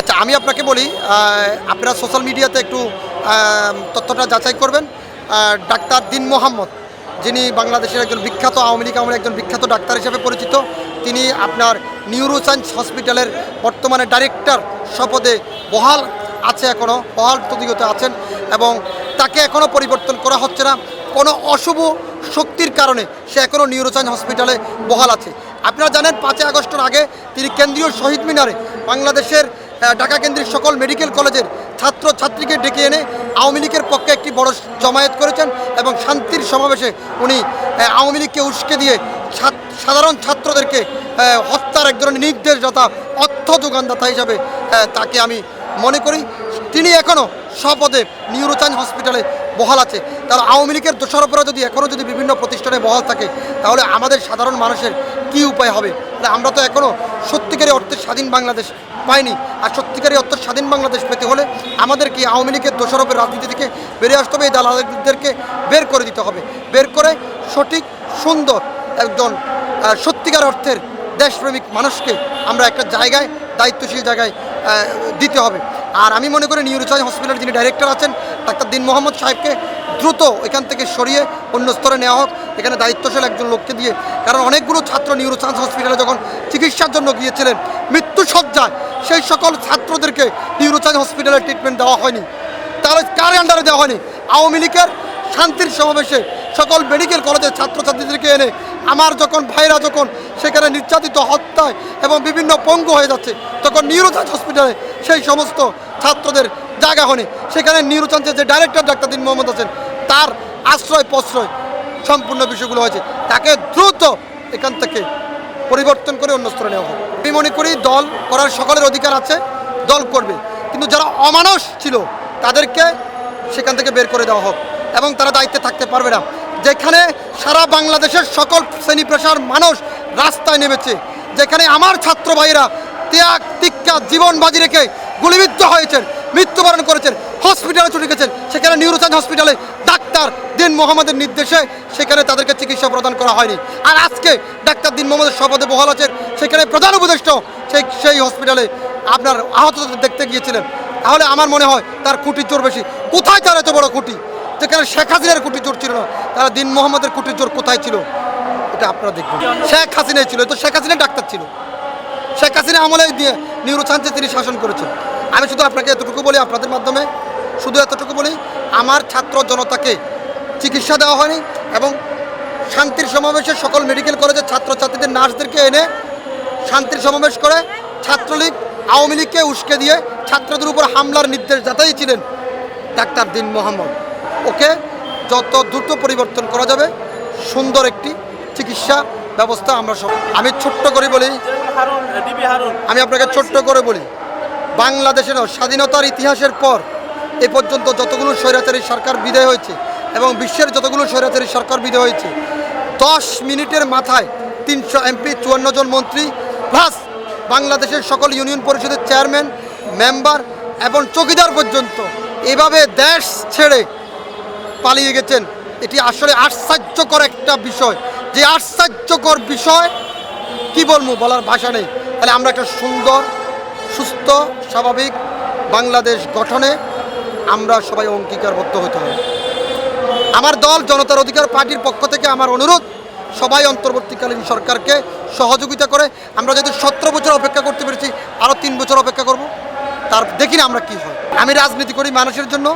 আচ্ছা আমি আপনাকে বলি আপনারা সোশ্যাল মিডিয়াতে একটু তথ্যটা যাচাই করবেন। ডাক্তার দিন মোহাম্মদ, যিনি বাংলাদেশের একজন বিখ্যাত আওয়ামী লীগ আমলের একজন বিখ্যাত ডাক্তার হিসেবে পরিচিত, তিনি আপনার নিউরো সায়েন্স হসপিটালের বর্তমানে ডাইরেক্টর শপথে বহাল আছে এখনও বহাল তদিগতে আছেন এবং তাকে এখনও পরিবর্তন করা হচ্ছে না। কোনো অশুভ শক্তির কারণে সে এখনও নিউরোসাইন্স হসপিটালে বহাল আছে। আপনারা জানেন, পাঁচই আগস্টের আগে তিনি কেন্দ্রীয় শহীদ মিনারে বাংলাদেশের ঢাকা কেন্দ্রিক সকল মেডিকেল কলেজের ছাত্র ছাত্রীকে ডেকে এনে আওয়ামী লীগের পক্ষে একটি বড় জমায়েত করেছেন এবং শান্তির সমাবেশে উনি আওয়ামী লীগকে উস্কে দিয়ে সাধারণ ছাত্রদেরকে হত্যার এক ধরনের নির্দেশদাতা, অর্থ যোগানদাতা হিসাবে তাকে আমি মনে করি। তিনি এখনও স্বপদে নিউরোচান হসপিটালে বহাল আছে। তার আওয়ামী লীগের দোষারোপরা যদি এখনও যদি বিভিন্ন প্রতিষ্ঠানে বহাল থাকে, তাহলে আমাদের সাধারণ মানুষের কি উপায় হবে? আমরা তো এখনও সত্যিকারী অর্থে স্বাধীন বাংলাদেশ পাইনি আর সত্যিকারী অর্থ স্বাধীন বাংলাদেশ পেতে হলে আমাদেরকে আওয়ামী লীগের দোষারোপের রাজনীতি থেকে বেরিয়ে আসতে হবে, এই দালালদেরকে বের করে দিতে হবে। বের করে সঠিক, সুন্দর একজন সত্যিকার অর্থের দেশপ্রেমিক মানুষকে আমরা একটা জায়গায়, দায়িত্বশীল জায়গায় দিতে হবে। আর আমি মনে করি নিউরোচার্জ হসপিটালের যিনি ডাইরেক্টর আছেন, ডাক্তার দিন মোহাম্মদ সাহেবকে দ্রুত এখান থেকে সরিয়ে অন্য স্তরে নেওয়া হোক, এখানে দায়িত্বশীল একজন লোককে দিয়ে। কারণ অনেকগুলো ছাত্র নিউরোচার্জ হসপিটালে যখন চিকিৎসার জন্য গিয়েছিলেন মৃত্যুসজ্জায় সেই সকল ছাত্রদেরকে নিউরোচার্জ হসপিটালে ট্রিটমেন্ট দেওয়া হয়নি। তাহলে কার আন্ডারে দেওয়া হয়নি? আওয়ামী লীগের শান্তির সমাবেশে সকল মেডিকেল কলেজের ছাত্রছাত্রীদেরকে এনে আমার যখন ভাইরা যখন সেখানে নির্যাতিত, হত্যায় এবং বিভিন্ন পঙ্গু হয়ে যাচ্ছে, তখন নিউরোচার্জ হসপিটালে সেই সমস্ত ছাত্রদের জায়গা হয়নি। সেখানে নিউরোচার্জের যে ডাইরেক্টর ডাক্তার দিন মোহাম্মদ আছেন তার আশ্রয় প্রশ্রয় সম্পূর্ণ বিষয়গুলো হয়েছে। তাকে দ্রুত এখান থেকে পরিবর্তন করে অন্য স্তরে নেওয়া হোক। আমি মনে করি দল করার সকলের অধিকার আছে, দল করবে। কিন্তু যারা অমানস ছিল, তাদেরকে সেখান থেকে বের করে দেওয়া হোক এবং তারা দায়িত্বে থাকতে পারবে না। যেখানে সারা বাংলাদেশের সকল শ্রেণি পেশার মানুষ রাস্তায় নেমেছে, যেখানে আমার ছাত্র ভাইয়েরা ত্যাগ, তিক্কা, জীবন বাজি রেখে গুলিবিদ্ধ হয়েছেন, মৃত্যুবরণ করেছেন হসপিটালে ছুটে গেছেন, সেখানে নিউরোসাইন্স হসপিটালে ডাক্তার দিন মোহাম্মদের নির্দেশে সেখানে তাদেরকে চিকিৎসা প্রদান করা হয়নি। আর আজকে ডাক্তার দিন মোহাম্মদের শপথে বহাল আছেন, সেখানে প্রধান উপদেষ্টাও সেই সেই হসপিটালে আপনার আহতদের দেখতে গিয়েছিলেন। তাহলে আমার মনে হয় তার খুঁটির জোর বেশি। কোথায় তার এত বড় খুঁটি? যেখানে শেখ হাসিনার খুঁটির জোর ছিল না। তারা দিন মোহাম্মদের খুঁটির জোর কোথায় ছিল? এটা আপনারা দেখবেন। শেখ হাসিনাই ছিল, তো শেখ হাসিনা ডাক্তার ছিল। শেখ হাসিনা আমলে দিয়ে নিউরোসান্সে তিনি শাসন করেছেন। আমি শুধু আপনাকে এতটুকু বলি, আপনাদের মাধ্যমে শুধু এতটুকু বলি, আমার ছাত্র জনতাকে চিকিৎসা দেওয়া হয়নি এবং শান্তির সমাবেশে সকল মেডিকেল কলেজের ছাত্রছাত্রীদের নার্সদেরকে এনে শান্তির সমাবেশ করে ছাত্রলীগ, আওয়ামী লীগকে উস্কে দিয়ে ছাত্রদের উপর হামলার নির্দেশ যাতাই ছিলেন ডাক্তার দিন মোহাম্মদ। ওকে যত দ্রুত পরিবর্তন করা যাবে, সুন্দর একটি চিকিৎসা ব্যবস্থা আমরা সব আমি ছোট্ট করে বলি, আমি আপনাকে ছোট্ট করে বলি, বাংলাদেশের স্বাধীনতার ইতিহাসের পর এ পর্যন্ত যতগুলো স্বৈরাচারী সরকার বিদায় হয়েছে এবং বিশ্বের যতগুলো স্বৈরাচারী সরকার বিদায় হয়েছে, দশ মিনিটের মাথায় তিনশো এমপি, চুয়ান্ন জন মন্ত্রী প্লাস বাংলাদেশের সকল ইউনিয়ন পরিষদের চেয়ারম্যান মেম্বার এবং চৌকিদার পর্যন্ত এভাবে দেশ ছেড়ে পালিয়ে গেছেন। এটি আসলে আশ্চর্যকর একটা বিষয়। যে আশ্চর্যকর বিষয়, কি বলব, বলার ভাষা নেই। তাহলে আমরা একটা সুন্দর, সুস্থ, স্বাভাবিক বাংলাদেশ গঠনে আমরা সবাই অঙ্গীকারবদ্ধ হতে হবে। আমার দল, জনতার অধিকার পার্টির পক্ষ থেকে আমার অনুরোধ, সবাই অন্তর্বর্তীকালীন সরকারকে সহযোগিতা করে। আমরা যদি সতেরো বছর অপেক্ষা করতে পেরেছি আরও তিন বছর অপেক্ষা করব। তার, দেখি না আমরা কি হয়। আমি রাজনীতি করি মানুষের জন্য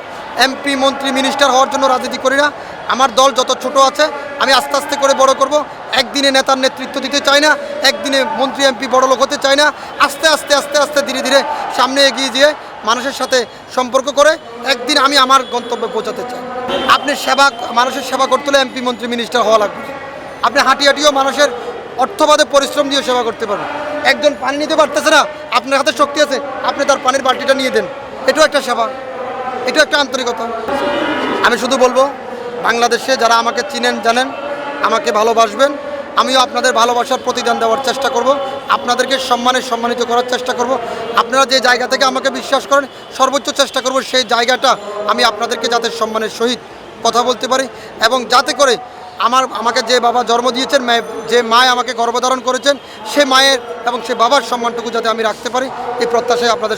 এমপি মন্ত্রী মিনিস্টার হওয়ার জন্য রাজনীতি করি না। আমার দল যত ছোট আছে, আমি আস্তে আস্তে করে বড় করব। একদিনে নেতার নেতৃত্ব দিতে চাই না, একদিনে মন্ত্রী এমপি বড় লোক হতে চাই না। আস্তে আস্তে আস্তে আস্তে ধীরে ধীরে সামনে এগিয়ে যেয়ে মানুষের সাথে সম্পর্ক করে, একদিন আমি আমার গন্তব্যে পৌঁছাতে চাই। আপনি সেবা, মানুষের সেবা করতে হলে এমপি মন্ত্রী মিনিস্টার হওয়া লাগবে। আপনি হাঁটি হাঁটিও মানুষের অর্থবাদে পরিশ্রম দিয়ে সেবা করতে পারবেন। একজন পানি নিতে পারতেছে না, আপনার হাতে শক্তি আছে, আপনি তার পানির বালতিটা নিয়ে দেন। এটাও একটা সেবা, এটাও একটা আন্তরিকতা। আমি শুধু বলব, বাংলাদেশে যারা আমাকে চিনেন, জানেন, আমাকে ভালোবাসবেন আমিও আপনাদের ভালোবাসার প্রতিদান দেওয়ার চেষ্টা করব। আপনাদেরকে সম্মানে সম্মানিত করার চেষ্টা করব। আপনারা যে জায়গা থেকে আমাকে বিশ্বাস করেন, সর্বোচ্চ চেষ্টা করব সেই জায়গাটা আমি আপনাদেরকে যাতে সম্মানের সহিত কথা বলতে পারি এবং যাতে করে আমার, আমাকে যে বাবা জন্ম দিয়েছেন যে মায় আমাকে গর্ভধারণ করেছেন, সে মায়ের এবং সে বাবার সম্মানটুকু যাতে আমি রাখতে পারি, এই প্রত্যাশায় আপনাদের